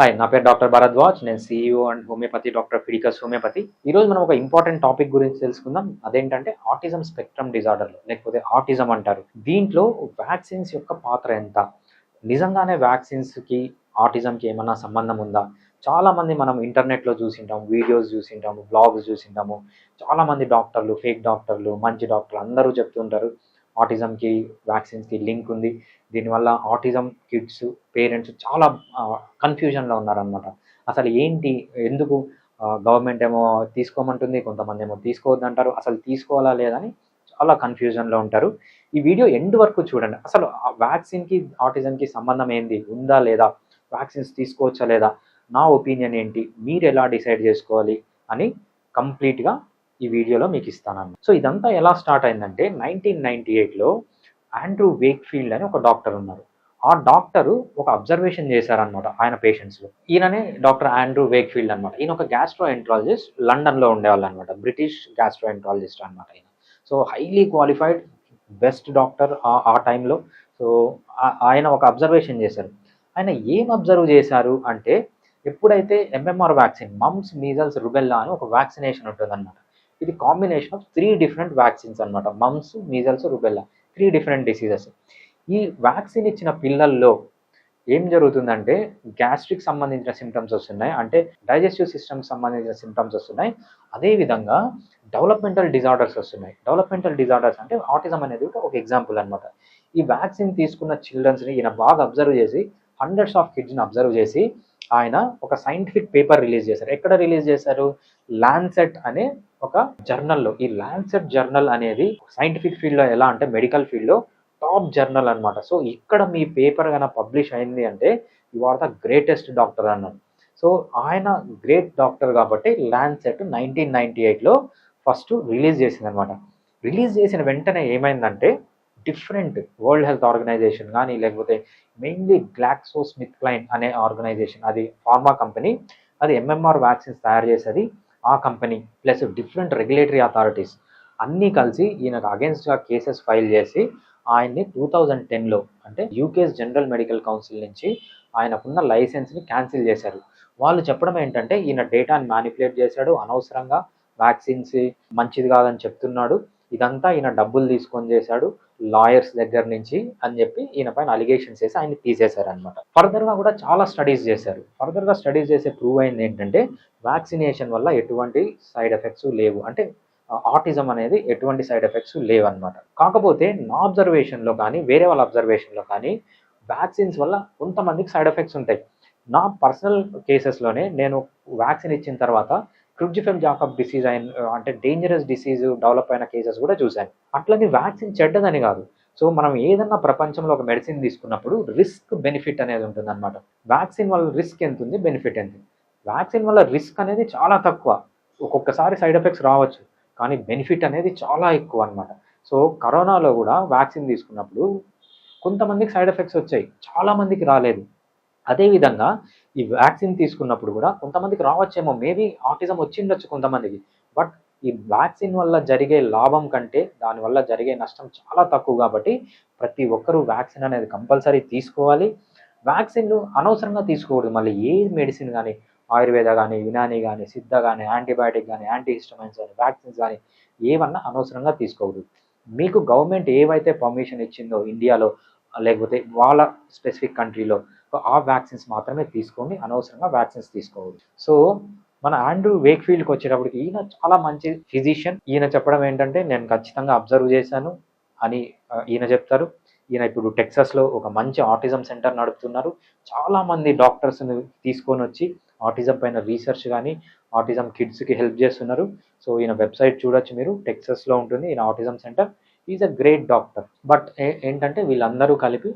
Hi నా పేరు doctor Bharadwaj నేను CEO and homeopathy doctor Fidicus homeopathy. ఈ రోజు మనం ఒక ఇంపార్టెంట్ టాపిక్ గురించి తెలుసుకుందాం. అదేంటంటే ఆటిజం స్పెక్ట్రమ్ డిజార్డర్లు లేకపోతే ఆటిజం అంటారు. దీంట్లో వ్యాక్సిన్స్ యొక్క పాత్ర ఎంత? నిజంగానే వ్యాక్సిన్స్కి ఆటిజంకి ఏమన్నా సంబంధం ఉందా? చాలామంది మనం ఇంటర్నెట్లో చూసింటాం వీడియోస్ చూసింటాము బ్లాగ్స్ చూసింటాము. చాలామంది డాక్టర్లు ఫేక్ డాక్టర్లు మంచి డాక్టర్లు అందరూ చెప్తుంటారు. ఆటిజంకి వ్యాక్సిన్స్కి లింక్ ఉంది. దీనివల్ల ఆటిజం కిడ్స్ పేరెంట్స్ చాలా కన్ఫ్యూజన్లో ఉన్నారనమాట అసలు ఏంటి? ఎందుకు గవర్నమెంట్ ఏమో తీసుకోమంటుంది కొంతమంది ఏమో తీసుకోవద్దంటారు. అసలు తీసుకోవాలా లేదని చాలా కన్ఫ్యూజన్లో ఉంటారు. ఈ వీడియో ఎండ్ వరకు చూడండి. అసలు ఆ వ్యాక్సిన్కి ఆటిజంకి సంబంధం ఏంది? ఉందా లేదా? వ్యాక్సిన్స్ తీసుకోవచ్చా లేదా? నా ఒపీనియన్ ఏంటి? మీరు ఎలా డిసైడ్ చేసుకోవాలి? అని కంప్లీట్గా ఈ వీడియోలో మీకు ఇస్తాను సో ఇదంతా ఎలా స్టార్ట్ అయిందంటే నైన్టీన్ నైన్టీ ఎయిట్లో ఆండ్రూ వేక్ఫీల్డ్ అని ఒక డాక్టర్ ఉన్నారు. ఆ డాక్టరు ఒక అబ్జర్వేషన్ చేశారనమాట ఆయన పేషెంట్స్లో. ఈయననే డాక్టర్ ఆండ్రూ వేక్ఫీల్డ్ అనమాట ఈయన ఒక గ్యాస్ట్రో ఎంట్రాలజిస్ట్ లండన్లో ఉండేవాళ్ళు అనమాట బ్రిటిష్ గ్యాస్ట్రో ఎంట్రాలజిస్ట్ అనమాట ఆయన so highly qualified best doctor ఆ టైంలో. సో ఆయన ఒక అబ్జర్వేషన్ చేశారు. ఆయన ఏం అబ్జర్వ్ చేశారు అంటే ఎప్పుడైతే MMR vaccine mumps measles rubella అని ఒక వ్యాక్సినేషన్ ఉంటుంది అనమాట ఇది combination of three different vaccines అనమాట mumps measles rubella three different diseases ఈ వ్యాక్సిన్ ఇచ్చిన పిల్లల్లో ఏం జరుగుతుందంటే గ్యాస్ట్రిక్ సంబంధించిన సిమ్టమ్స్ వస్తున్నాయి. అంటే డైజెస్టివ్ సిస్టమ్ సంబంధించిన సిమ్టమ్స్ వస్తున్నాయి. అదేవిధంగా డెవలప్మెంటల్ డిజార్డర్స్ వస్తున్నాయి. డెవలప్మెంటల్ డిజార్డర్స్ అంటే ఆటిజం అనేది ఒక ఎగ్జాంపుల్ అనమాట ఈ వ్యాక్సిన్ తీసుకున్న చిల్డ్రన్స్ని ఈయన బాగా అబ్జర్వ్ చేసి హండ్రెడ్స్ ఆఫ్ కిడ్స్ని అబ్జర్వ్ చేసి ఆయన ఒక సైంటిఫిక్ పేపర్ రిలీజ్ చేశారు. ఎక్కడ రిలీజ్ చేశారు? ల్యాన్సెట్ అనే ఒక జర్నల్లో ఈ ల్యాన్సెట్ జర్నల్ అనేది సైంటిఫిక్ ఫీల్డ్లో ఎలా అంటే మెడికల్ ఫీల్డ్లో టాప్ జర్నల్ అనమాట సో ఇక్కడ మీ పేపర్ కనుక పబ్లిష్ అయింది అంటే you are the greatest doctor అన్నాను సో ఆయన గ్రేట్ డాక్టర్ కాబట్టి ల్యాన్సెట్ నైన్టీన్ నైన్టీ ఎయిట్లో ఫస్ట్ రిలీజ్ చేసింది అనమాట రిలీజ్ చేసిన వెంటనే ఏమైందంటే డిఫరెంట్ వరల్డ్ హెల్త్ ఆర్గనైజేషన్ కానీ లేకపోతే మెయిన్లీ గ్లాక్సో స్మిత్ క్లైన్ అనే ఆర్గనైజేషన్ అది ఫార్మా కంపెనీ అది ఎంఎంఆర్ వ్యాక్సిన్స్ తయారు చేసేది. ఆ company plus different regulatory authorities అన్నీ కలిసి ఈయనకు అగేన్స్ట్గా కేసెస్ ఫైల్ చేసి ఆయన్ని టూ థౌజండ్ టెన్లో అంటే యూకేస్ జనరల్ మెడికల్ కౌన్సిల్ నుంచి ఆయనకున్న లైసెన్స్ని క్యాన్సిల్ చేశారు. వాళ్ళు చెప్పడం ఏంటంటే ఈయన డేటాని మ్యానిపులేట్ చేశాడు అనవసరంగా వ్యాక్సిన్స్ మంచిది కాదని చెప్తున్నాడు. ఇదంతా ఈయన డబ్బులు తీసుకొని చేశాడు లాయర్స్ దగ్గర నుంచి అని చెప్పి ఈయన పైన అలిగేషన్స్ చేసి ఆయన తీసేశారు అనమాట ఫర్దర్గా కూడా చాలా స్టడీస్ చేశారు. ఫర్దర్గా స్టడీస్ చేసే ప్రూవ్ అయింది ఏంటంటే వ్యాక్సినేషన్ వల్ల ఎటువంటి సైడ్ ఎఫెక్ట్స్ లేవు. అంటే ఆటిజం అనేది ఎటువంటి సైడ్ ఎఫెక్ట్స్ లేవన్నమాట. కాకపోతే నా అబ్జర్వేషన్లో కానీ వేరే వాళ్ళ అబ్జర్వేషన్లో కానీ వ్యాక్సిన్స్ వల్ల కొంతమందికి సైడ్ ఎఫెక్ట్స్ ఉంటాయి. నా పర్సనల్ కేసెస్లోనే నేను వ్యాక్సిన్ ఇచ్చిన తర్వాత క్రిబ్జిఫెమ్ జాకబ్ డిసీజ్ అయిన అంటే డేంజరస్ డిసీజ్ డెవలప్ అయిన కేసెస్ కూడా చూశాను. అట్లని వ్యాక్సిన్ చెడ్డదని కాదు. సో మనం ఏదన్నా ప్రపంచంలో ఒక మెడిసిన్ తీసుకున్నప్పుడు రిస్క్ బెనిఫిట్ అనేది ఉంటుంది అనమాట వ్యాక్సిన్ వల్ల రిస్క్ ఎంత ఉంది బెనిఫిట్ ఎంత వ్యాక్సిన్ వల్ల రిస్క్ అనేది చాలా తక్కువ. ఒక్కొక్కసారి సైడ్ ఎఫెక్ట్స్ రావచ్చు కానీ బెనిఫిట్ అనేది చాలా ఎక్కువ అనమాట సో కరోనాలో కూడా వ్యాక్సిన్ తీసుకున్నప్పుడు కొంతమందికి సైడ్ ఎఫెక్ట్స్ వచ్చాయి చాలామందికి రాలేదు. అదేవిధంగా ఈ వ్యాక్సిన్ తీసుకున్నప్పుడు కూడా కొంతమందికి రావచ్చేమో మేబీ ఆటిజం వచ్చిండొచ్చు కొంతమందికి. బట్ ఈ వ్యాక్సిన్ వల్ల జరిగే లాభం కంటే దానివల్ల జరిగే నష్టం చాలా తక్కువ కాబట్టి ప్రతి ఒక్కరూ వ్యాక్సిన్ అనేది కంపల్సరీ తీసుకోవాలి. వ్యాక్సిన్లు అనవసరంగా తీసుకోకూడదు. మళ్ళీ ఏ మెడిసిన్ కానీ ఆయుర్వేద కానీ యునాని కానీ సిద్ధ కానీ యాంటీబయాటిక్ కానీ యాంటీ హిస్టమైన్స్ కానీ వ్యాక్సిన్స్ కానీ ఏమన్నా అనవసరంగా తీసుకోకూడదు. మీకు గవర్నమెంట్ ఏవైతే పర్మిషన్ ఇచ్చిందో ఇండియాలో లేకపోతే వాళ్ళ స్పెసిఫిక్ కంట్రీలో ఆ వ్యాక్సిన్స్ మాత్రమే తీసుకోండి. అనవసరంగా వ్యాక్సిన్స్ తీసుకోవద్దు. సో మన ఆండ్రూ వేక్ఫీల్డ్కి వచ్చేటప్పటికి ఈయన చాలా మంచి ఫిజిషియన్. ఈయన చెప్పడం ఏంటంటే నేను ఖచ్చితంగా అబ్జర్వ్ చేశాను అని ఈయన చెప్తారు. ఈయన ఇప్పుడు టెక్సస్లో ఒక మంచి ఆటిజం సెంటర్ నడుపుతున్నారు. చాలామంది డాక్టర్స్ని తీసుకొని వచ్చి ఆటిజం పైన రీసెర్చ్ కానీ ఆటిజం కిడ్స్కి హెల్ప్ చేస్తున్నారు. సో ఈయన వెబ్సైట్ చూడొచ్చు మీరు. టెక్సస్లో ఉంటుంది. ఈయన autism centre. Is a great doctor. But ఏంటంటే వీళ్ళందరూ కలిపి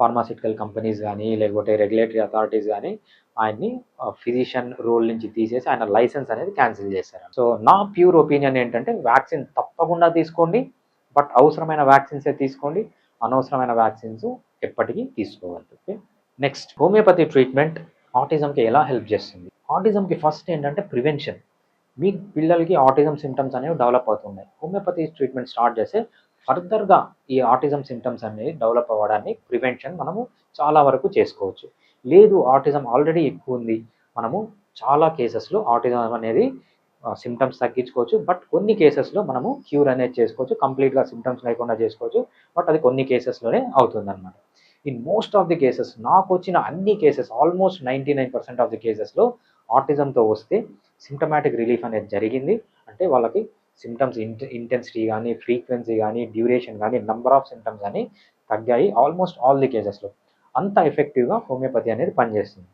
ఫార్మాసిటికల్ కంపెనీస్ కానీ లేకపోతే రెగ్యులేటరీ అథారిటీస్ కానీ ఆయన్ని ఫిజిషియన్ రోల్ నుంచి తీసేసి ఆయన లైసెన్స్ అనేది క్యాన్సిల్ చేశారు. సో నా ప్యూర్ ఒపీనియన్ ఏంటంటే వ్యాక్సిన్ తప్పకుండా తీసుకోండి బట్ అవసరమైన వ్యాక్సిన్సే తీసుకోండి అనవసరమైన వ్యాక్సిన్స్ ఎప్పటికీ తీసుకోవద్దు. ఓకే నెక్స్ట్ హోమియోపతి ట్రీట్మెంట్ ఆటిజంకి ఎలా హెల్ప్ చేస్తుంది? ఆటిజంకి ఫస్ట్ ఏంటంటే ప్రివెన్షన్ మీ పిల్లలకి ఆటిజం సిమ్టమ్స్ అనేవి డెవలప్ అవుతున్నాయి. హోమియోపతి ట్రీట్మెంట్ స్టార్ట్ చేస్తే ఫర్దర్గా ఈ ఆటిజం సిమ్టమ్స్ అనేవి డెవలప్ అవ్వడాన్ని ప్రివెన్షన్ మనము చాలా వరకు చేసుకోవచ్చు. లేదు ఆటిజం ఆల్రెడీ ఎక్కువ ఉంది. మనము చాలా కేసెస్లో ఆటిజం అనేది సిమ్టమ్స్ తగ్గించుకోవచ్చు. బట్ కొన్ని కేసెస్లో మనము క్యూర్ అనేది చేసుకోవచ్చు. కంప్లీట్గా సిమ్టమ్స్ లేకుండా చేసుకోవచ్చు. బట్ అది కొన్ని కేసెస్లోనే అవుతుంది అనమాట in most of the cases నాకు వచ్చిన అన్ని cases almost ninety nine percent of the కేసెస్లో ఆటిజంతో వస్తే సిమ్టమాటిక్ రిలీఫ్ అనేది జరిగింది. అంటే వాళ్ళకి సిమ్టమ్స్ ఇంటెన్సిటీ కానీ ఫ్రీక్వెన్సీ కానీ డ్యూరేషన్ కానీ నంబర్ ఆఫ్ సిమ్టమ్స్ కానీ తగ్గాయి ఆల్మోస్ట్ ఆల్ ది కేసెస్లో అంత ఎఫెక్టివ్గా హోమియోపతి అనేది పనిచేస్తుంది.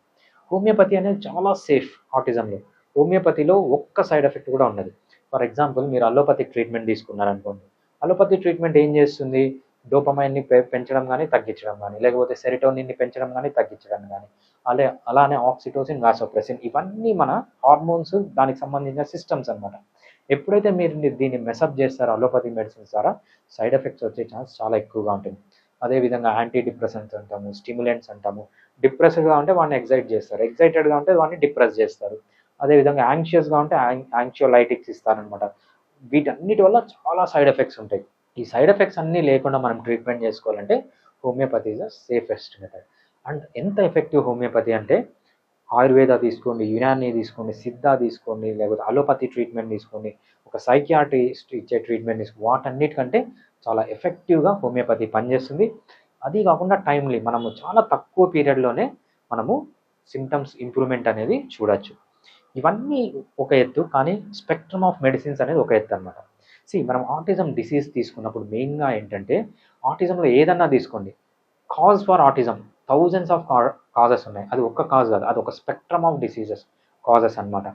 హోమియోపతి అనేది చాలా సేఫ్ ఆటిజంలో హోమియోపతిలో ఒక్క సైడ్ ఎఫెక్ట్ కూడా ఉండదు. ఫర్ ఎగ్జాంపుల్ మీరు అలోపతిక్ ట్రీట్మెంట్ తీసుకున్నారనుకోండి. అలోపతి ట్రీట్మెంట్ ఏం చేస్తుంది? డోపమైన్ని పెంచడం కానీ తగ్గించడం కానీ లేకపోతే సెరిటోనిన్ని పెంచడం కానీ తగ్గించడం కానీ అలా అలానే ఆక్సిటోసిన్ వాసోప్రెసిన్ ఇవన్నీ మన హార్మోన్స్ దానికి సంబంధించిన సిస్టమ్స్ అనమాట ఎప్పుడైతే మీరు దీన్ని మెసప్ చేస్తారో అలోపతి మెడిసిన్స్ ద్వారా సైడ్ ఎఫెక్ట్స్ వచ్చే ఛాన్స్ చాలా ఎక్కువగా ఉంటుంది. అదేవిధంగా యాంటీ డిప్రెసెంట్స్ అంటాము స్టిమ్యులెంట్స్ అంటాము. డిప్రెస్డ్గా ఉంటే వాడిని ఎగ్జైట్ చేస్తారు. ఎగ్జైటెడ్గా ఉంటే వాడిని డిప్రెస్ చేస్తారు. అదేవిధంగా యాంగ్షియస్గా ఉంటే యాంగ్షియోలైటిక్స్ ఇస్తారనమాట వీటన్నిటి వల్ల చాలా సైడ్ ఎఫెక్ట్స్ ఉంటాయి. ఈ సైడ్ ఎఫెక్ట్స్ అన్నీ లేకుండా మనం ట్రీట్మెంట్ చేసుకోవాలంటే homeopathy is the safest method and ఎంత ఎఫెక్టివ్ హోమియోపతి అంటే ఆయుర్వేద తీసుకోండి యునాని తీసుకోండి సిద్ధ తీసుకోండి లేకపోతే అలోపతి ట్రీట్మెంట్ తీసుకోండి ఒక సైకియాట్రిస్ట్ ఇచ్చే ట్రీట్మెంట్ తీసుకోండి వాటన్నిటికంటే చాలా ఎఫెక్టివ్గా హోమియోపతి పనిచేస్తుంది. అది కాకుండా టైమ్లీ మనము చాలా తక్కువ పీరియడ్లోనే మనము సిమ్టమ్స్ ఇంప్రూవ్మెంట్ అనేది చూడొచ్చు. ఇవన్నీ ఒక ఎత్తు కానీ స్పెక్ట్రమ్ ఆఫ్ మెడిసిన్స్ అనేది ఒక ఎత్తు అనమాట సి మనం ఆటిజం డిసీజ్ తీసుకున్నప్పుడు మెయిన్గా ఏంటంటే ఆటిజంలో ఏదన్నా తీసుకోండి. Cause for autism. Thousands of causes ఉన్నాయి. అది ఒక్క కాజ్ కాదు అది ఒక స్పెక్ట్రమ్ ఆఫ్ డిసీజెస్ కాజెస్ అనమాట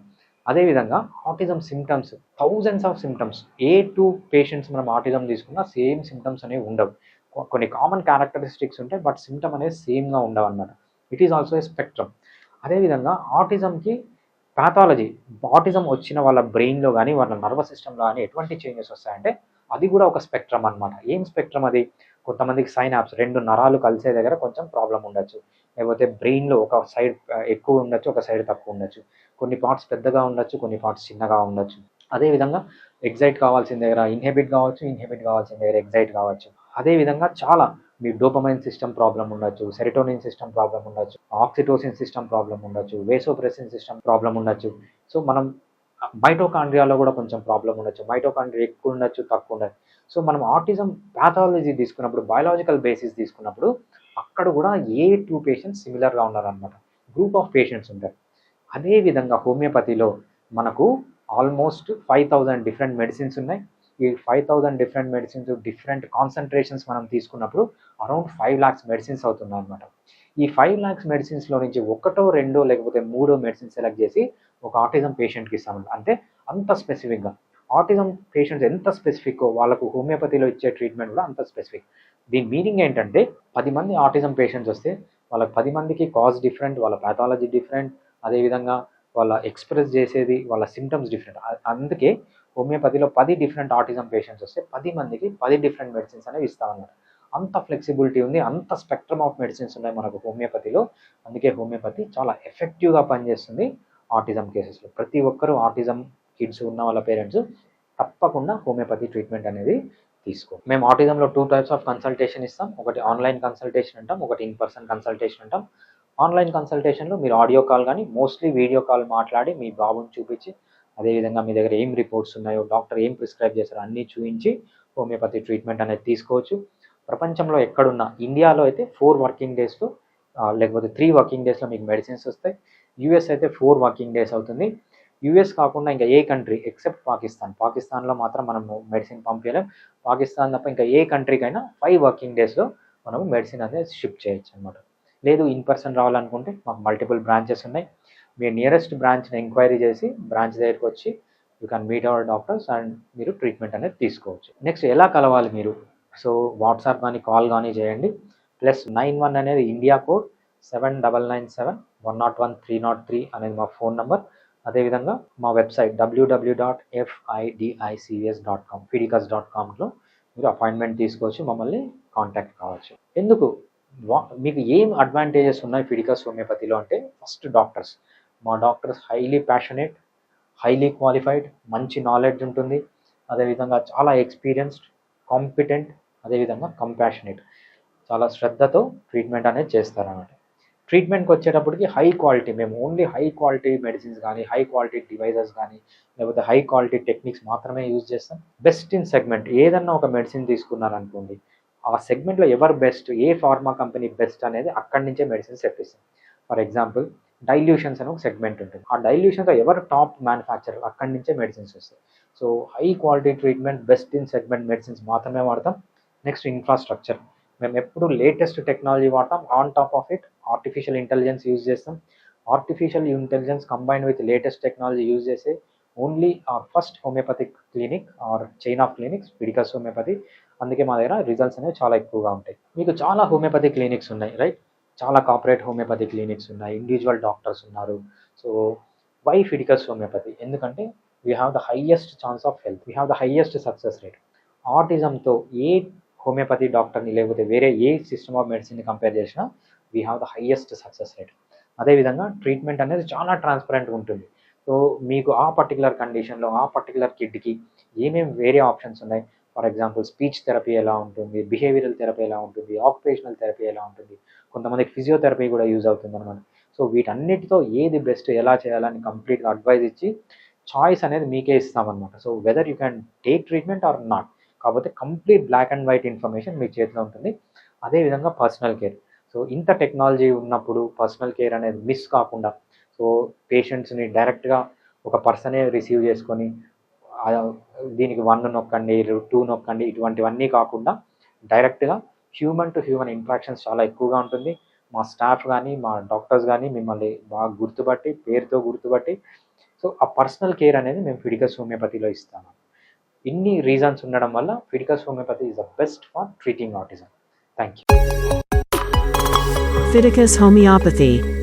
అదేవిధంగా autism symptoms thousands of symptoms a two patients మనం ఆటిజం తీసుకున్నా సేమ్ సిమ్టమ్స్ అనేవి ఉండవు. కొన్ని కామన్ క్యారెక్టరిస్టిక్స్ ఉంటాయి బట్ సిమ్టమ్ అనేది సేమ్గా ఉండవు అనమాట it is also a spectrum అదేవిధంగా ఆటిజంకి పాథాలజీ ఆటిజం వచ్చిన వాళ్ళ బ్రెయిన్లో కానీ వాళ్ళ నర్వస్ సిస్టంలో కానీ ఎటువంటి చేంజెస్ వస్తాయంటే అది కూడా ఒక స్పెక్ట్రమ్ అనమాట ఏం స్పెక్ట్రమ్ అది? కొంతమందికి సైన్ యాప్స్ రెండు నరాలు కలిసే దగ్గర కొంచెం ప్రాబ్లం ఉండొచ్చు. లేకపోతే బ్రెయిన్లో ఒక సైడ్ ఎక్కువ ఉండొచ్చు ఒక సైడ్ తక్కువ ఉండొచ్చు. కొన్ని పార్ట్స్ పెద్దగా ఉండొచ్చు కొన్ని పార్ట్స్ చిన్నగా ఉండొచ్చు. అదేవిధంగా ఎగ్జైట్ కావాల్సిన దగ్గర ఇన్హెబిట్ కావచ్చు ఇన్హెబిట్ కావాల్సిన దగ్గర ఎగ్జైట్ కావచ్చు. అదేవిధంగా చాలా మీ డోపమైన్ సిస్టమ్ ప్రాబ్లం ఉండొచ్చు సెరిటోనిన్ సిస్టమ్ ప్రాబ్లం ఉండొచ్చు ఆక్సిటోసిన్ సిస్టమ్ ప్రాబ్లం ఉండొచ్చు వేసోప్రెసిన్ సిస్టమ్ ప్రాబ్లం ఉండొచ్చు. సో మనం మైటోకాండ్రియాలో కూడా కొంచెం ప్రాబ్లం ఉండొచ్చు మైటోకాండ్రియా ఎక్కువ ఉండొచ్చు తక్కువ ఉండొచ్చు. సో మనం ఆటిజం ప్యాథాలజీ తీసుకున్నప్పుడు బయాలజికల్ బేసిస్ తీసుకున్నప్పుడు అక్కడ కూడా ఏ టూ పేషెంట్స్ సిమిలర్గా ఉన్నారనమాట గ్రూప్ ఆఫ్ పేషెంట్స్ ఉంటారు. అదేవిధంగా హోమియోపతిలో మనకు almost five thousand different medicines ఉన్నాయి. ఈ five thousand different medicines different concentrations మనం తీసుకున్నప్పుడు అరౌండ్ ఫైవ్ ల్యాక్స్ మెడిసిన్స్ అవుతున్నాయి అనమాట ఈ ఫైవ్ ల్యాక్స్ మెడిసిన్స్లో నుంచి ఒకటో రెండో లేకపోతే మూడో మెడిసిన్ సెలెక్ట్ చేసి ఒక ఆటిజం పేషెంట్కి ఇస్తామంట అంటే అంత స్పెసిఫిక్గా ఆటిజం పేషెంట్స్ ఎంత స్పెసిఫిక్ వాళ్ళకు హోమియోపతిలో ఇచ్చే ట్రీట్మెంట్ కూడా అంత స్పెసిఫిక్ దీని మీనింగ్ ఏంటంటే పది మంది ఆటిజం పేషెంట్స్ వస్తే వాళ్ళకి పది మందికి కాజ్ డిఫరెంట్ వాళ్ళ ప్యాథాలజీ డిఫరెంట్ అదేవిధంగా వాళ్ళ ఎక్స్ప్రెస్ చేసేది వాళ్ళ సిమ్టమ్స్ డిఫరెంట్ అందుకే హోమియోపతిలో పది డిఫరెంట్ ఆటిజం పేషెంట్స్ వస్తే పది మందికి పది డిఫరెంట్ మెడిసిన్స్ అనేవి ఇస్తామన్నమాట అంత ఫ్లెక్సిబిలిటీ ఉంది అంత స్పెక్ట్రమ్ ఆఫ్ మెడిసిన్స్ ఉన్నాయి మనకు హోమియోపతిలో. అందుకే హోమియోపతి చాలా ఎఫెక్టివ్గా పనిచేస్తుంది ఆటిజం కేసెస్లో ప్రతి ఒక్కరూ ఆటిజం కిడ్స్ ఉన్న వాళ్ళ పేరెంట్స్ తప్పకుండా హోమియోపతి ట్రీట్మెంట్ అనేది తీసుకో మేము ఆటిజంలో టూ టైప్స్ ఆఫ్ కన్సల్టేషన్ ఇస్తాం. ఒకటి ఆన్లైన్ కన్సల్టేషన్ అంటాం ఒకటి ఇన్ పర్సన్ కన్సల్టేషన్ అంటాం ఆన్లైన్ కన్సల్టేషన్లో మీరు ఆడియో కాల్ కానీ మోస్ట్లీ వీడియో కాల్ మాట్లాడి మీ బాబుని చూపించి అదేవిధంగా మీ దగ్గర ఏం రిపోర్ట్స్ ఉన్నాయో డాక్టర్ ఏం ప్రిస్క్రైబ్ చేశారో అన్నీ చూపించి హోమియోపతి ట్రీట్మెంట్ అనేది తీసుకోవచ్చు. ప్రపంచంలో ఎక్కడున్నా ఇండియాలో అయితే ఫోర్ వర్కింగ్ డేస్లో లేకపోతే త్రీ వర్కింగ్ డేస్లో మీకు మెడిసిన్స్ వస్తాయి. యూఎస్ అయితే ఫోర్ వర్కింగ్ డేస్ అవుతుంది. యూఎస్ కాకుండా ఇంకా ఏ కంట్రీ ఎక్సెప్ట్ పాకిస్తాన్. పాకిస్తాన్లో మాత్రం మనము మెడిసిన్ పంపించలేం పాకిస్తాన్ తప్ప ఇంకా ఏ కంట్రీకైనా ఫైవ్ వర్కింగ్ డేస్లో మనము మెడిసిన్ అనేది షిఫ్ట్ చేయొచ్చు అనమాట లేదు ఇన్ పర్సన్ రావాలనుకుంటే మాకు మల్టిపుల్ బ్రాంచెస్ ఉన్నాయి. మీ నియరెస్ట్ బ్రాంచ్ని ఎంక్వైరీ చేసి బ్రాంచ్ దగ్గరికి వచ్చి you can meet our doctors and మీరు ట్రీట్మెంట్ అనేది తీసుకోవచ్చు. నెక్స్ట్ ఎలా కలవాలి మీరు? సో వాట్సాప్ కానీ కాల్ కానీ చేయండి. ప్లస్ నైన్ వన్ అనేది India code seven double nine seven one nought one three nought three అనేది మా ఫోన్ నెంబర్ అదేవిధంగా మా website WW dot FIDICS dot com Fiticus dot కామ్లో మీరు అపాయింట్మెంట్ తీసుకోవచ్చు మమ్మల్ని కాంటాక్ట్ కావచ్చు. ఎందుకు? వా- మీకు ఏం అడ్వాంటేజెస్ ఉన్నాయి ఫిడికస్ హోమియోపతిలో అంటే ఫస్ట్ డాక్టర్స్ మా doctors highly passionate highly qualified మంచి నాలెడ్జ్ ఉంటుంది. అదేవిధంగా చాలా ఎక్స్పీరియన్స్డ్ కాంపిటెంట్ అదేవిధంగా కంపాషనేట్. చాలా శ్రద్ధతో ట్రీట్మెంట్ అనేది చేస్తారన్నమాట. ట్రీట్మెంట్కి వచ్చేటప్పటికి హై క్వాలిటీ మేము ఓన్లీ హై క్వాలిటీ మెడిసిన్స్ కానీ హై క్వాలిటీ డివైజెస్ కానీ లేకపోతే హై క్వాలిటీ టెక్నిక్స్ మాత్రమే యూజ్ చేస్తాం. బెస్ట్ ఇన్ సెగ్మెంట్ ఏదన్నా ఒక మెడిసిన్ తీసుకున్నారనుకోండి ఆ సెగ్మెంట్లో ఎవరు బెస్ట్ ఏ ఫార్మా కంపెనీ బెస్ట్ అనేది అక్కడి నుంచే మెడిసిన్స్ తెప్పిస్తాం. ఫర్ ఎగ్జాంపుల్ డైల్యూషన్స్ అని ఒక సెగ్మెంట్ ఉంటుంది. ఆ డైల్యూషన్తో ఎవరు టాప్ మ్యానుఫ్యాక్చరర్ అక్కడి నుంచే మెడిసిన్స్ వస్తాయి. So high quality treatment best in segment medicines మాత్రమే వాడతాం. నెక్స్ట్ ఇన్ఫ్రాస్ట్రక్చర్ మేము ఎప్పుడు లేటెస్ట్ టెక్నాలజీ వాడతాం. On top of it artificial intelligence use చేస్తాం. Artificial intelligence combine with latest technology use చేసి only our first homeopathic clinic or chain of clinics Fiticus homeopathy అందుకే మా దగ్గర రిజల్ట్స్ అనేవి చాలా ఎక్కువగా ఉంటాయి. మీకు చాలా హోమియోపతి క్లినిక్స్ ఉన్నాయి రైట్ చాలా కార్పొరేట్ హోమియోపతి క్లినిక్స్ ఉన్నాయి ఇండివిజువల్ డాక్టర్స్ ఉన్నారు. సో వై ఫిడికల్స్ హోమియోపతి ఎందుకంటే we have the highest chance of health we have the highest success rate ఆటిజంతో ఏ హోమియోపతి డాక్టర్ని లేకపోతే వేరే ఏ సిస్టమ్ ఆఫ్ మెడిసిన్ని కంపేర్ చేసినా we have the highest success rate అదేవిధంగా ట్రీట్మెంట్ అనేది చాలా ట్రాన్స్పరెంట్గా ఉంటుంది. సో మీకు ఆ పర్టికులర్ కండిషన్లో ఆ పర్టికులర్ కిడ్కి ఏమేమి వేరే ఆప్షన్స్ ఉన్నాయి? ఫర్ ఎగ్జాంపుల్ స్పీచ్ థెరపీ ఎలా ఉంటుంది బిహేవియరల్ థెరపీ ఎలా ఉంటుంది ఆక్యుపేషనల్ థెరపీ ఎలా ఉంటుంది కొంతమందికి ఫిజియోథెరపీ కూడా యూజ్ అవుతుంది అనమాట సో వీటన్నిటితో ఏది బెస్ట్ ఎలా చేయాలని కంప్లీట్గా అడ్వైజ్ ఇచ్చి చాయిస్ అనేది మీకే ఇస్తామన్నమాట. So whether you can take treatment or not. కాకపోతే complete black and white information మీ చేతిలో ఉంటుంది. అదేవిధంగా పర్సనల్ కేర్. సో ఇంత టెక్నాలజీ ఉన్నప్పుడు పర్సనల్ కేర్ అనేది మిస్ కాకుండా సో పేషెంట్స్ని డైరెక్ట్గా ఒక పర్సనే రిసీవ్ చేసుకొని దీనికి వన్ నొక్కండి టూ నొక్కండి ఇటువంటివన్నీ కాకుండా డైరెక్ట్గా హ్యూమన్ టు హ్యూమన్ ఇంట్రాక్షన్స్ చాలా ఎక్కువగా ఉంటుంది. మా స్టాఫ్ కానీ మా డాక్టర్స్ కానీ మిమ్మల్ని బాగా గుర్తుపట్టి పేరుతో గుర్తుపట్టి సో ఆ పర్సనల్ కేర్ అనేది మేము ఫిడికస్ హోమియోపతిలో ఇస్తాము ఇన్ని రీజన్స్ ఉండడం వల్ల Fiticus homeopathy is the best for treating autism thank you Fiticus Homeopathy.